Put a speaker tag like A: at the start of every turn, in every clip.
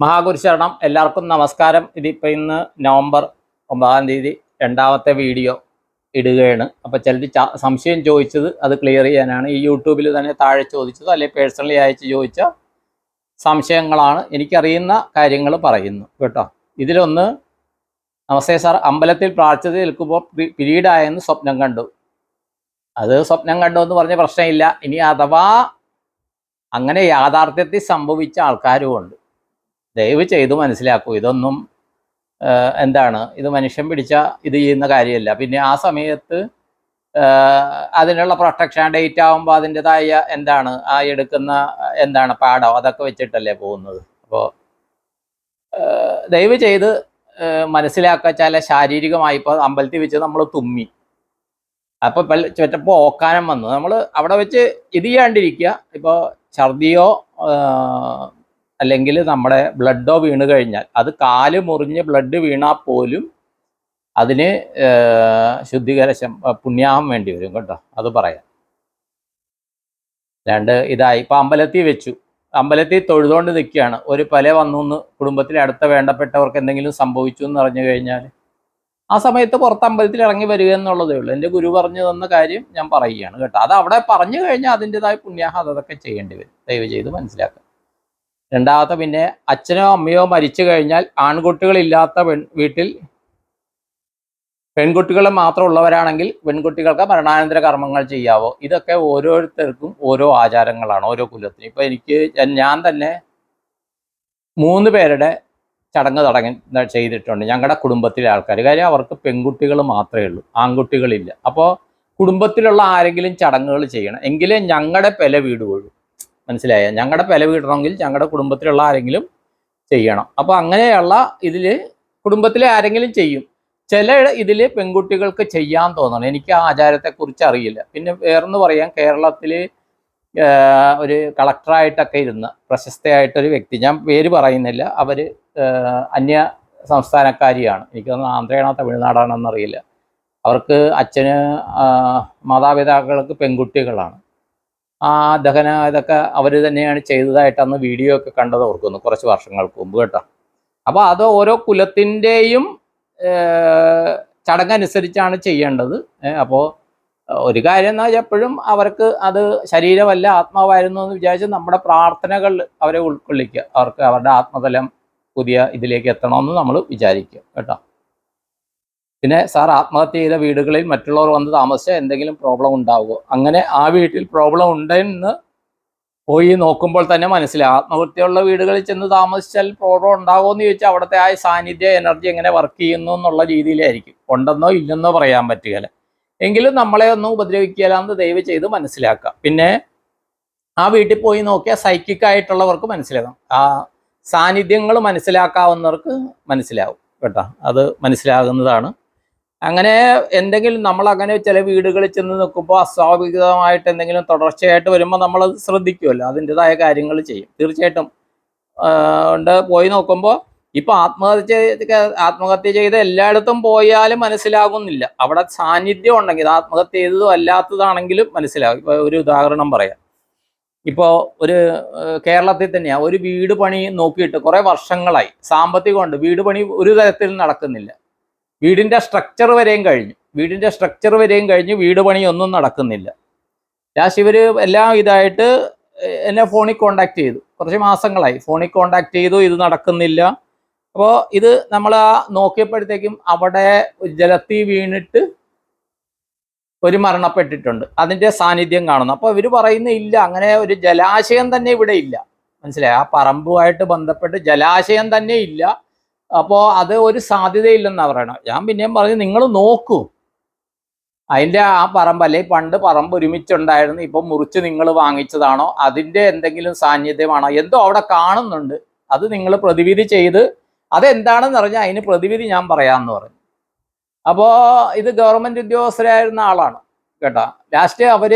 A: മഹാഗുരുശരണം. എല്ലാവർക്കും നമസ്കാരം. ഇതിപ്പോൾ ഇന്ന് നവംബർ ഒമ്പതാം തീയതി രണ്ടാമത്തെ വീഡിയോ ഇടുകയാണ്. അപ്പോൾ ചിലർ സംശയം ചോദിച്ചത് അത് ക്ലിയർ ചെയ്യാനാണ്. ഈ യൂട്യൂബിൽ തന്നെ താഴെ ചോദിച്ചത് അല്ലെങ്കിൽ പേഴ്സണലി അയച്ച് ചോദിച്ച സംശയങ്ങളാണ് എനിക്കറിയുന്ന കാര്യങ്ങൾ പറയുന്നു. കേട്ടോ. ഇതിലൊന്ന് നമസ്തേ സാർ അമ്പലത്തിൽ പ്രാർത്ഥിച്ച് നിൽക്കുമ്പോൾ പിരീഡായെന്ന് സ്വപ്നം കണ്ടു. അത് സ്വപ്നം കണ്ടു എന്ന് പറഞ്ഞ പ്രശ്നമില്ല. ഇനി അഥവാ അങ്ങനെ യാഥാർത്ഥ്യത്തിൽ സംഭവിച്ച ആൾക്കാരുമുണ്ട് ദയവ് ചെയ്ത് മനസ്സിലാക്കൂ ഇതൊന്നും എന്താണ് ഇത് മനുഷ്യൻ പിടിച്ച ഇത് ചെയ്യുന്ന കാര്യമല്ല. പിന്നെ ആ സമയത്ത് അതിനുള്ള പ്രൊട്ടക്ഷൻ ഡേറ്റ് ആകുമ്പോൾ അതിന്റെതായ എന്താണ് ആ എടുക്കുന്ന എന്താണ് പാടോ അതൊക്കെ വെച്ചിട്ടല്ലേ പോകുന്നത്. അപ്പോൾ ദയവ് ചെയ്ത് മനസ്സിലാക്കുക വെച്ചാൽ ശാരീരികമായി ഇപ്പോൾ അമ്പലത്തിൽ വെച്ച് നമ്മൾ തുമ്മി. അപ്പോൾ ചുറ്റപ്പോൾ ഓക്കാനം വന്നു. നമ്മൾ അവിടെ വെച്ച് ഇത് ചെയ്യാണ്ടിരിക്കുക. ഇപ്പോൾ ഛർദിയോ അല്ലെങ്കിൽ നമ്മുടെ ബ്ലഡോ വീണ് കഴിഞ്ഞാൽ അത് കാൽ മുറിഞ്ഞ് ബ്ലഡ് വീണാൽ പോലും അതിന് ശുദ്ധീകരശം പുണ്യാഹം വേണ്ടി വരും കേട്ടോ. അത് പറയാം. രണ്ട് ഇതായി. ഇപ്പം അമ്പലത്തിൽ വെച്ചു. അമ്പലത്തിൽ തൊഴുതുകൊണ്ട് നിൽക്കുകയാണ്. ഒരു പല വന്നു എന്ന് കുടുംബത്തിലെ അടുത്ത വേണ്ടപ്പെട്ടവർക്ക് എന്തെങ്കിലും സംഭവിച്ചു എന്ന് അറിഞ്ഞു കഴിഞ്ഞാൽ ആ സമയത്ത് പുറത്ത് അമ്പലത്തിൽ ഇറങ്ങി വരിക എന്നുള്ളതേ ഉള്ളൂ. എന്റെ ഗുരു പറഞ്ഞു തന്ന കാര്യം ഞാൻ പറയുകയാണ് കേട്ടോ. അത് അവിടെ പറഞ്ഞു കഴിഞ്ഞാൽ അതിന്റെതായ പുണ്യാഹം അതൊക്കെ ചെയ്യേണ്ടി വരും. ദയവ് ചെയ്ത് മനസ്സിലാക്കുക. രണ്ടാമത്തെ പിന്നെ അച്ഛനോ അമ്മയോ മരിച്ചു കഴിഞ്ഞാൽ ആൺകുട്ടികളില്ലാത്ത പെൺ വീട്ടിൽ പെൺകുട്ടികൾ മാത്രം ഉള്ളവരാണെങ്കിൽ പെൺകുട്ടികൾക്ക് മരണാനന്തര കർമ്മങ്ങൾ ചെയ്യാവോ? ഇതൊക്കെ ഓരോരുത്തർക്കും ഓരോ ആചാരങ്ങളാണ് ഓരോ കുലത്തിനും. ഇപ്പൊ എനിക്ക് ഞാൻ തന്നെ മൂന്ന് പേരുടെ ചടങ്ങ് തുടങ്ങി ചെയ്തിട്ടുണ്ട്. ഞങ്ങളുടെ കുടുംബത്തിലെ ആൾക്കാർ കാര്യം അവർക്ക് പെൺകുട്ടികൾ മാത്രമേ ഉള്ളൂ ആൺകുട്ടികളില്ല. അപ്പോൾ കുടുംബത്തിലുള്ള ആരെങ്കിലും ചടങ്ങുകൾ ചെയ്യണം. എങ്കിലേ ഞങ്ങളുടെ പെല വീട് വീഴും മനസ്സിലായ? ഞങ്ങളുടെ പെല വീടണമെങ്കിൽ ഞങ്ങളുടെ കുടുംബത്തിലുള്ള ആരെങ്കിലും ചെയ്യണം. അപ്പോൾ അങ്ങനെയുള്ള ഇതിൽ കുടുംബത്തിലെ ആരെങ്കിലും ചെയ്യും. ചില ഇതിൽ പെൺകുട്ടികൾക്ക് ചെയ്യാൻ തോന്നണം. എനിക്ക് ആ ആചാരത്തെക്കുറിച്ച് അറിയില്ല. പിന്നെ വേറെന്ന് പറയാം. കേരളത്തിൽ ഒരു കളക്ടറായിട്ടൊക്കെ ഇരുന്ന പ്രശസ്തയായിട്ടൊരു വ്യക്തി. ഞാൻ പേര് പറയുന്നില്ല. അവർ അന്യ സംസ്ഥാനക്കാരിയാണ്. എനിക്ക് തോന്നുന്നു ആന്ധ്രയാണോ തമിഴ്നാടാണോ എന്നറിയില്ല അവർക്ക് അച്ഛന് മാതാപിതാക്കൾക്ക് പെൺകുട്ടികളാണ്. ആ ദഹന ഇതൊക്കെ അവർ തന്നെയാണ് ചെയ്തതായിട്ട് അന്ന് വീഡിയോ ഒക്കെ കണ്ടത് ഓർക്കുന്നു കുറച്ച് വർഷങ്ങൾക്ക് മുമ്പ് കേട്ടോ. അപ്പോൾ അത് ഓരോ കുലത്തിന്റെയും ചടങ്ങനുസരിച്ചാണ് ചെയ്യേണ്ടത്. അപ്പോൾ ഒരു കാര്യം എന്ന് വെച്ചാൽ എപ്പോഴും അവർക്ക് അത് ശരീരമല്ല ആത്മാവായിരുന്നു എന്ന് വിചാരിച്ച് നമ്മുടെ പ്രാർത്ഥനകൾ അവരെ ഉൾക്കൊള്ളിക്കുക. അവർക്ക് അവരുടെ ആത്മതലം പുതിയ ഇതിലേക്ക് എത്തണമെന്ന് നമ്മൾ വിചാരിക്കുക കേട്ടോ. പിന്നെ സാർ ആത്മഹത്യ ചെയ്ത വീടുകളിൽ മറ്റുള്ളവർ വന്ന് താമസിച്ചാൽ എന്തെങ്കിലും പ്രോബ്ലം ഉണ്ടാവുമോ? അങ്ങനെ ആ വീട്ടിൽ പ്രോബ്ലം ഉണ്ടെന്ന് പോയി നോക്കുമ്പോൾ തന്നെ മനസ്സിലാവും ആത്മഹത്യയുള്ള വീടുകളിൽ ചെന്ന് താമസിച്ചാൽ പ്രോബ്ലം ഉണ്ടാവുമോ എന്ന് ചോദിച്ചാൽ അവിടുത്തെ ആ സാന്നിധ്യ എനർജി എങ്ങനെ വർക്ക് ചെയ്യുന്നു എന്നുള്ള രീതിയിലായിരിക്കും. ഉണ്ടെന്നോ ഇല്ലെന്നോ പറയാൻ പറ്റുകയില്ല. എങ്കിലും നമ്മളെ ഒന്നും ഉപദ്രവിക്കുകയില്ലാന്ന് ദയവ് ചെയ്ത് മനസ്സിലാക്കാം പിന്നെ ആ വീട്ടിൽ പോയി നോക്കിയാൽ സൈക്കിക് ആയിട്ടുള്ളവർക്ക് മനസ്സിലാകും. ആ സാന്നിധ്യങ്ങൾ മനസ്സിലാക്കാവുന്നവർക്ക് മനസ്സിലാവും കേട്ടോ. അത് മനസ്സിലാകുന്നതാണ്. അങ്ങനെ എന്തെങ്കിലും നമ്മൾ അങ്ങനെ ചില വീടുകളിൽ ചെന്ന് നിൽക്കുമ്പോൾ അസ്വാഭാവികമായിട്ട് എന്തെങ്കിലും തുടർച്ചയായിട്ട് വരുമ്പോൾ നമ്മൾ അത് ശ്രദ്ധിക്കുമല്ലോ. അതിന്റെതായ കാര്യങ്ങൾ ചെയ്യും. തീർച്ചയായിട്ടും ഉണ്ട്. പോയി നോക്കുമ്പോൾ ഇപ്പൊ ആത്മഹത്യ ആത്മഹത്യ ചെയ്ത് എല്ലായിടത്തും പോയാലും മനസ്സിലാകുന്നില്ല. അവിടെ സാന്നിധ്യം ഉണ്ടെങ്കിൽ ആത്മഹത്യ ചെയ്തതും അല്ലാത്തതാണെങ്കിലും മനസ്സിലാകും. ഇപ്പൊ ഒരു ഉദാഹരണം പറയാം. ഇപ്പോൾ ഒരു കേരളത്തിൽ തന്നെയാണ് ഒരു വീട് പണി നോക്കിയിട്ട് കുറേ വർഷങ്ങളായി. സാമ്പത്തികമുണ്ട്. വീട് പണി ഒരു തരത്തിൽ നടക്കുന്നില്ല. വീടിന്റെ സ്ട്രക്ചർ വരെയും കഴിഞ്ഞു. വീടിന്റെ സ്ട്രക്ചർ വരെയും കഴിഞ്ഞ്. വീട് പണിയൊന്നും നടക്കുന്നില്ല. ലാസ്റ്റ് ഇവർ എല്ലാം ഇതായിട്ട് എന്നെ ഫോണിൽ കോണ്ടാക്ട് ചെയ്തു. കുറച്ച് മാസങ്ങളായി. ഫോണിൽ കോണ്ടാക്ട് ചെയ്തു. ഇത് നടക്കുന്നില്ല. അപ്പോൾ ഇത് നമ്മൾ ആ നോക്കിയപ്പോഴത്തേക്കും അവിടെ ജലത്തിൽ വീണിട്ട് ഒരു മരണപ്പെട്ടിട്ടുണ്ട്. അതിന്റെ സാന്നിധ്യം കാണുന്നു. അപ്പോൾ ഇവർ പറയുന്ന ഇല്ല. അങ്ങനെ ഒരു ജലാശയം തന്നെ ഇവിടെ ഇല്ല. മനസ്സിലായി? ആ പറമ്പുമായിട്ട് ബന്ധപ്പെട്ട് ജലാശയം തന്നെ ഇല്ല. അപ്പോൾ അത് ഒരു സാധ്യതയില്ലെന്നാണ് പറയണം ഞാൻ പിന്നെയും പറഞ്ഞു നിങ്ങൾ നോക്കൂ. അതിന്റെ ആ പറമ്പ് അല്ലെങ്കിൽ പണ്ട് പറമ്പ് ഒരുമിച്ചുണ്ടായിരുന്നു ഇപ്പൊ മുറിച്ച് നിങ്ങൾ വാങ്ങിച്ചതാണോ അതിന്റെ എന്തെങ്കിലും സാന്നിധ്യമാണോ എന്തോ അവിടെ കാണുന്നുണ്ട്. അത് നിങ്ങൾ പ്രതിവിധി ചെയ്ത് അതെന്താണെന്ന് പറഞ്ഞാൽ അതിന് പ്രതിവിധി ഞാൻ പറയാമെന്ന് പറഞ്ഞു. അപ്പോൾ ഇത് ഗവൺമെന്റ് ഉദ്യോഗസ്ഥരായിരുന്ന ആളാണ് കേട്ടോ. ലാസ്റ്റ് അവർ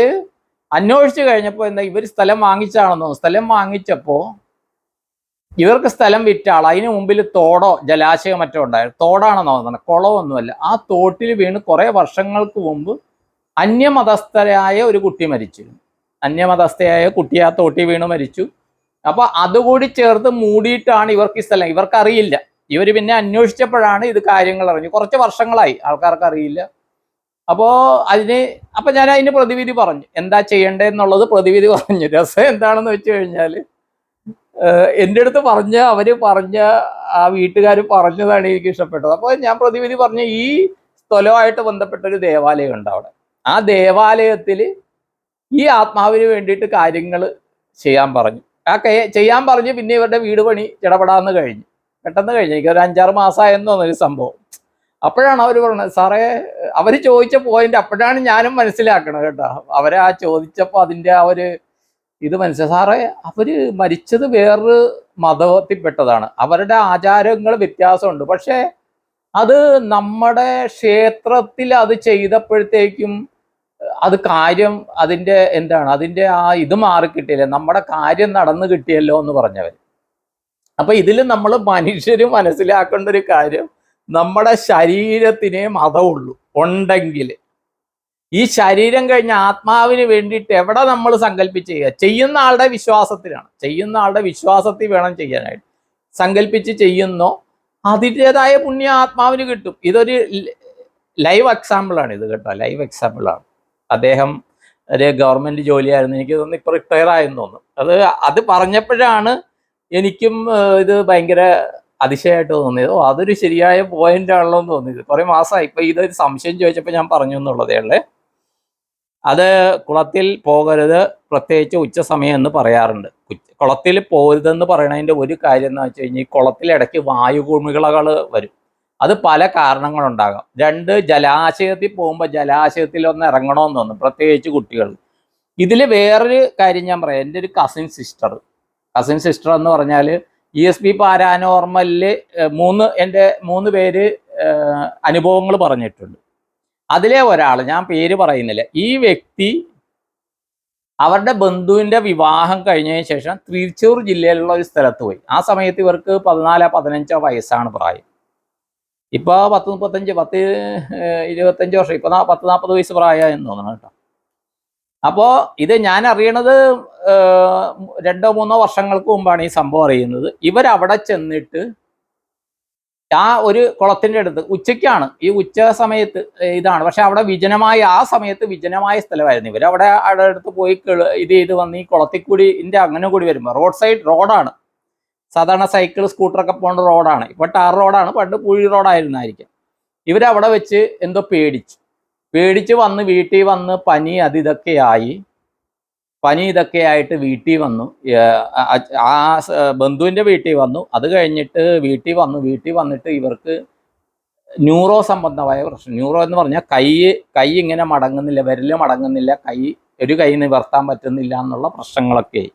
A: അന്വേഷിച്ച് കഴിഞ്ഞപ്പോൾ എന്താ ഇവർ സ്ഥലം വാങ്ങിച്ചാണെന്നോ സ്ഥലം വാങ്ങിച്ചപ്പോൾ ഇവർക്ക് സ്ഥലം വിറ്റ ആൾ അതിന് മുമ്പിൽ തോടോ ജലാശയം മറ്റോ ഉണ്ടായിരുന്നു. തോടാണെന്ന് തോന്നുന്നത്. കുളമൊന്നുമല്ല. ആ തോട്ടിൽ വീണ് കുറെ വർഷങ്ങൾക്ക് മുമ്പ് അന്യമതസ്ഥരായ ഒരു കുട്ടി മരിച്ചിരുന്നു. അന്യമതസ്ഥയായ കുട്ടി ആ തോട്ടിൽ വീണ് മരിച്ചു. അപ്പൊ അതുകൂടി ചേർത്ത് മൂടിയിട്ടാണ് ഇവർക്ക് ഈ സ്ഥലം. ഇവർക്ക് അറിയില്ല ഇവർ പിന്നെ അന്വേഷിച്ചപ്പോഴാണ് ഇത് കാര്യങ്ങൾ അറിഞ്ഞു കുറച്ച് വർഷങ്ങളായി. ആൾക്കാർക്ക് അറിയില്ല. അപ്പോ അതിന് അപ്പൊ ഞാൻ അതിന് പ്രതിവിധി പറഞ്ഞു. എന്താ ചെയ്യേണ്ടതെന്നുള്ളത് പ്രതിവിധി പറഞ്ഞു. രസം എന്താണെന്ന് വെച്ച് കഴിഞ്ഞാൽ ഏഹ് എന്റെ അടുത്ത് പറഞ്ഞ അവർ പറഞ്ഞ ആ വീട്ടുകാർ പറഞ്ഞതാണ് എനിക്ക് ഇഷ്ടപ്പെട്ടത്. അപ്പോൾ ഞാൻ പ്രതിവിധി പറഞ്ഞ ഈ സ്ഥലമായിട്ട് ബന്ധപ്പെട്ട ഒരു ദേവാലയം ഉണ്ട് അവിടെ. ആ ദേവാലയത്തിൽ ഈ ആത്മാവിന് വേണ്ടിയിട്ട് കാര്യങ്ങൾ ചെയ്യാൻ പറഞ്ഞു. ആ ചെയ്യാൻ പറഞ്ഞു പിന്നെ ഇവരുടെ വീട് പണി ചിടപെടാന്ന് കഴിഞ്ഞു. പെട്ടെന്ന് കഴിഞ്ഞു. എനിക്ക് ഒരു അഞ്ചാറ് മാസമായെന്ന് തോന്നുന്നൊരു സംഭവം. അപ്പോഴാണ് അവർ പറഞ്ഞത് സാറേ അവർ ചോദിച്ച പോയിന്റ് അപ്പോഴാണ് ഞാനും മനസ്സിലാക്കണത് കേട്ടോ. അവരാ ചോദിച്ചപ്പോൾ അതിന്റെ ആ ഒരു ഇത് മനസ്സിലായി സാറേ അവർ മരിച്ചത് വേറൊരു മതത്തിൽപ്പെട്ടതാണ്. അവരുടെ ആചാരങ്ങൾ വ്യത്യാസമുണ്ട്. പക്ഷേ അത് നമ്മുടെ ക്ഷേത്രത്തിൽ അത് ചെയ്തപ്പോഴത്തേക്കും അത് കാര്യം അതിന്റെ എന്താണ്? അതിന്റെ ആ ഇത് മാറിക്കിട്ടിയില്ലേ നമ്മുടെ കാര്യം നടന്നു കിട്ടിയല്ലോ എന്ന് പറഞ്ഞവർ അപ്പൊ ഇതിൽ നമ്മൾ മനുഷ്യര് മനസ്സിലാക്കേണ്ട ഒരു കാര്യം നമ്മുടെ ശരീരത്തിനേ മതമുള്ളൂ. ഉണ്ടെങ്കിൽ ഈ ശരീരം കഴിഞ്ഞ ആത്മാവിന് വേണ്ടിയിട്ട് എവിടെ നമ്മൾ സങ്കല്പിച്ച് ചെയ്യുക? ചെയ്യുന്ന ആളുടെ വിശ്വാസത്തിലാണ്. ചെയ്യുന്ന ആളുടെ വിശ്വാസത്തിൽ വേണം ചെയ്യാനായിട്ട്. സങ്കല്പിച്ച് ചെയ്യുന്നോ അതിന്റെതായ പുണ്യ ആത്മാവിന് കിട്ടും. ഇതൊരു ലൈവ് എക്സാമ്പിളാണ് ഇത് കേട്ടോ. ലൈവ് എക്സാമ്പിളാണ് അദ്ദേഹം ഒരു ഗവൺമെന്റ് ജോലിയായിരുന്നു. എനിക്ക് തോന്നുന്നു ഇപ്പോൾ റിട്ടയർ ആയെന്ന് തോന്നുന്നു. അത് അത് പറഞ്ഞപ്പോഴാണ് എനിക്കും ഇത് ഭയങ്കര അതിശയമായിട്ട് തോന്നിയത്. ഓ അതൊരു ശരിയായ പോയിന്റ് ആണല്ലോ എന്ന് തോന്നിയത്. കുറേ മാസമായി. ഇപ്പൊ ഇതൊരു സംശയം ചോദിച്ചപ്പോൾ ഞാൻ പറഞ്ഞു എന്നുള്ളതേ ഉള്ളേ. അത് കുളത്തിൽ പോകരുത് പ്രത്യേകിച്ച് ഉച്ച സമയം എന്ന് പറയാറുണ്ട്. കുളത്തിൽ പോകരുതെന്ന് പറയണതിന്റെ ഒരു കാര്യം എന്ന് വെച്ച് കഴിഞ്ഞാൽ ഈ കുളത്തിൽ ഇടയ്ക്ക് വരും. അത് പല കാരണങ്ങളുണ്ടാകാം. രണ്ട് ജലാശയത്തിൽ പോകുമ്പോൾ ജലാശയത്തിൽ ഒന്ന് ഇറങ്ങണമെന്ന് തോന്നും പ്രത്യേകിച്ച് കുട്ടികൾ. ഇതിൽ വേറൊരു കാര്യം ഞാൻ പറയാം. എന്റെ ഒരു കസിൻ സിസ്റ്റർ കസിൻ സിസ്റ്റർ എന്ന് പറഞ്ഞാൽ ഇ എസ് പി പാരാനോർമലിൽ മൂന്ന് എന്റെ മൂന്ന് പേര് അനുഭവങ്ങൾ പറഞ്ഞിട്ടുണ്ട്. അതിലെ ഒരാൾ ഞാൻ പേര് പറയുന്നില്ല ഈ വ്യക്തി അവരുടെ ബന്ധുവിന്റെ വിവാഹം കഴിഞ്ഞതിന് ശേഷം തൃശ്ശൂർ ജില്ലയിലുള്ള ഒരു സ്ഥലത്ത് പോയി. ആ സമയത്ത് ഇവർക്ക് പതിനാലോ പതിനഞ്ചോ വയസ്സാണ് പ്രായം. ഇപ്പോൾ പത്ത് മുപ്പത്തഞ്ച് പത്ത് ഇരുപത്തഞ്ച് വർഷം ഇപ്പൊ പത്ത് നാൽപ്പത് വയസ്സ് പ്രായമായെന്ന് തോന്നണം കേട്ടോ. അപ്പോ ഇത് ഞാൻ അറിയണത് രണ്ടോ മൂന്നോ വർഷങ്ങൾക്ക് മുമ്പാണ് ഈ സംഭവം അറിയുന്നത്. ഇവരവിടെ ചെന്നിട്ട് ആ ഒരു കുളത്തിന്റെ അടുത്ത് ഉച്ചയ്ക്കാണ്. ഈ ഉച്ച സമയത്ത് ഇതാണ്. പക്ഷെ അവിടെ വിജനമായ ആ സമയത്ത് വിജനമായ സ്ഥലമായിരുന്നു. ഇവരവിടെ അവിടെ അടുത്ത് പോയി ഇത് ചെയ്ത് വന്ന് ഈ കുളത്തിൽ കൂടി ഇതിന്റെ അങ്ങനെ കൂടി വരുമ്പോൾ റോഡ് സൈഡ് റോഡാണ്. സാധാരണ സൈക്കിൾ സ്കൂട്ടറൊക്കെ പോകേണ്ട റോഡാണ്. ഇപ്പൊ ടാർ റോഡാണ്. പണ്ട് പുഴി റോഡായിരുന്നായിരിക്കും. ഇവരവിടെ വെച്ച് എന്തോ പേടിച്ചു. പേടിച്ച് വന്ന് വീട്ടിൽ വന്ന് പനി അത് ഇതൊക്കെയായി പനി ഇതൊക്കെ ആയിട്ട് വീട്ടിൽ വന്നു. ആ- ബന്ധുവിന്റെ വീട്ടിൽ വന്നു. അത് കഴിഞ്ഞിട്ട് വീട്ടിൽ വന്നു. വീട്ടിൽ വന്നിട്ട് ഇവർക്ക് ന്യൂറോ സംബന്ധമായ പ്രശ്നം. ന്യൂറോ എന്ന് പറഞ്ഞാൽ കൈ കൈ ഇങ്ങനെ മടങ്ങുന്നില്ല വിരൽ മടങ്ങുന്നില്ല. കൈ ഒരു കൈ നിവർത്താൻ പറ്റുന്നില്ല എന്നുള്ള പ്രശ്നങ്ങളൊക്കെ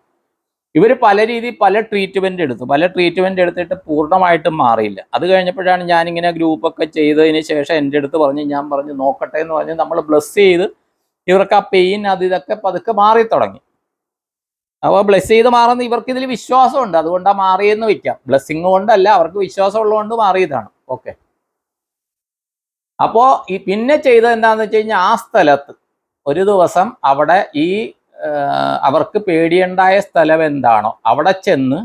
A: ഇവർ പല രീതി പല ട്രീറ്റ്മെന്റ് എടുത്തു. പല ട്രീറ്റ്മെന്റ് എടുത്തിട്ട് പൂർണമായിട്ടും മാറിയില്ല. അത് കഴിഞ്ഞപ്പോഴാണ് ഞാനിങ്ങനെ ഗ്രൂപ്പൊക്കെ ചെയ്തതിന് ശേഷം എന്റെ അടുത്ത് പറഞ്ഞ് ഞാൻ പറഞ്ഞു നോക്കട്ടെ എന്ന് പറഞ്ഞ് നമ്മൾ ബ്ലസ് ചെയ്ത് ഇവർക്ക് ആ പെയിൻ അത് ഇതൊക്കെ പതുക്കെ മാറി തുടങ്ങി. അപ്പോൾ ബ്ലെസ് ചെയ്ത് മാറുന്ന ഇവർക്ക് ഇതിൽ വിശ്വാസമുണ്ട് അതുകൊണ്ടാണ് മാറിയെന്ന് വെക്കാം ബ്ലെസ്സിങ് കൊണ്ടല്ല അവർക്ക് വിശ്വാസം ഉള്ളതുകൊണ്ട് മാറിയതാണ്. ഓക്കെ അപ്പോൾ ഈ പിന്നെ ചെയ്തത് എന്താണെന്ന് വെച്ച് കഴിഞ്ഞാൽ ആ സ്ഥലത്ത് ഒരു ദിവസം അവിടെ ഈ അവർക്ക് പേടിയുണ്ടായ സ്ഥലം എന്താണോ അവിടെ ചെന്ന്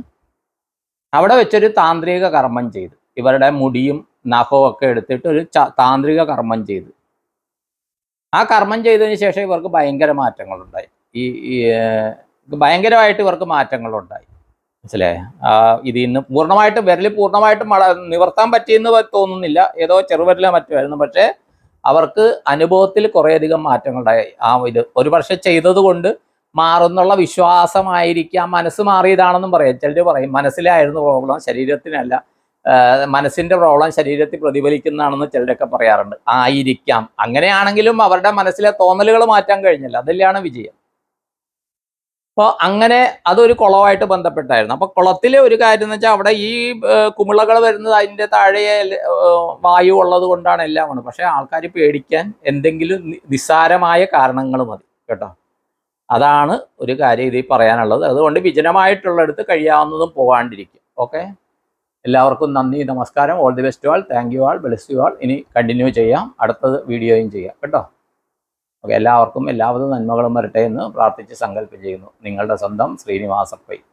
A: അവിടെ വെച്ചൊരു താന്ത്രിക കർമ്മം ചെയ്തു. ഇവരുടെ മുടിയും നഖവും ഒക്കെ എടുത്തിട്ട് ഒരു താന്ത്രിക കർമ്മം ചെയ്തു. ആ കർമ്മം ചെയ്തതിന് ശേഷം ഇവർക്ക് ഭയങ്കര മാറ്റങ്ങളുണ്ടായി. ഈ ഭയങ്കരമായിട്ട് ഇവർക്ക് മാറ്റങ്ങളുണ്ടായി. മനസ്സിലേ ആ, ഇതിൽ നിന്ന് പൂർണമായിട്ട് വിരൽ പൂർണമായിട്ടും നിവർത്താൻ പറ്റിയെന്ന് തോന്നുന്നില്ല. ഏതോ ചെറുവിരലോ മറ്റുമായിരുന്നു പക്ഷേ അവർക്ക് അനുഭവത്തിൽ കുറേയധികം മാറ്റങ്ങളുണ്ടായി. ആ ഇത് ഒരു പക്ഷെ ചെയ്തതുകൊണ്ട് മാറുന്നുള്ള വിശ്വാസമായിരിക്കാം. മനസ്സ് മാറിയതാണെന്നും പറയാം. ചിലർ പറയും മനസ്സിലായിരുന്നു പ്രോബ്ലം. ശരീരത്തിനല്ല. മനസ്സിന്റെ പ്രോബ്ലം ശരീരത്തിൽ പ്രതിഫലിക്കുന്നതാണെന്ന് ചിലരൊക്കെ പറയാറുണ്ട്. ആയിരിക്കാം. അങ്ങനെയാണെങ്കിലും അവരുടെ മനസ്സിലെ തോന്നലുകൾ മാറ്റാൻ കഴിഞ്ഞില്ല. അതിലാണ് വിജയം. അപ്പോൾ അങ്ങനെ അതൊരു കുളമായിട്ട് ബന്ധപ്പെട്ടായിരുന്നു. അപ്പോൾ കുളത്തിലെ ഒരു കാര്യം എന്ന് വെച്ചാൽ അവിടെ ഈ കുമിളകൾ വരുന്നത് അതിന്റെ താഴെ വായു ഉള്ളത് കൊണ്ടാണ് എല്ലാം ആണ് പക്ഷേ ആൾക്കാർ പേടിക്കാൻ എന്തെങ്കിലും നിസ്സാരമായ കാരണങ്ങൾ മതി. കേട്ടോ? അതാണ് ഒരു കാര്യം ഇതിൽ പറയാനുള്ളത്. അതുകൊണ്ട് വിജനമായിട്ടുള്ളിടത്ത് കഴിയാവുന്നതും പോകാണ്ടിരിക്കും ഓക്കെ? എല്ലാവർക്കും നന്ദി നമസ്കാരം. All the best all thank you all bless you all ഇനി കണ്ടിന്യൂ ചെയ്യാം. അടുത്തത് വീഡിയോയും ചെയ്യാം. കേട്ടോ? ഓക്കെ എല്ലാവർക്കും എല്ലാവിധ നന്മകളും വരട്ടെ എന്ന് പ്രാർത്ഥിച്ച് സങ്കല്പം ചെയ്യുന്നു നിങ്ങളുടെ സ്വന്തം ശ്രീനിവാസപ്പൈ.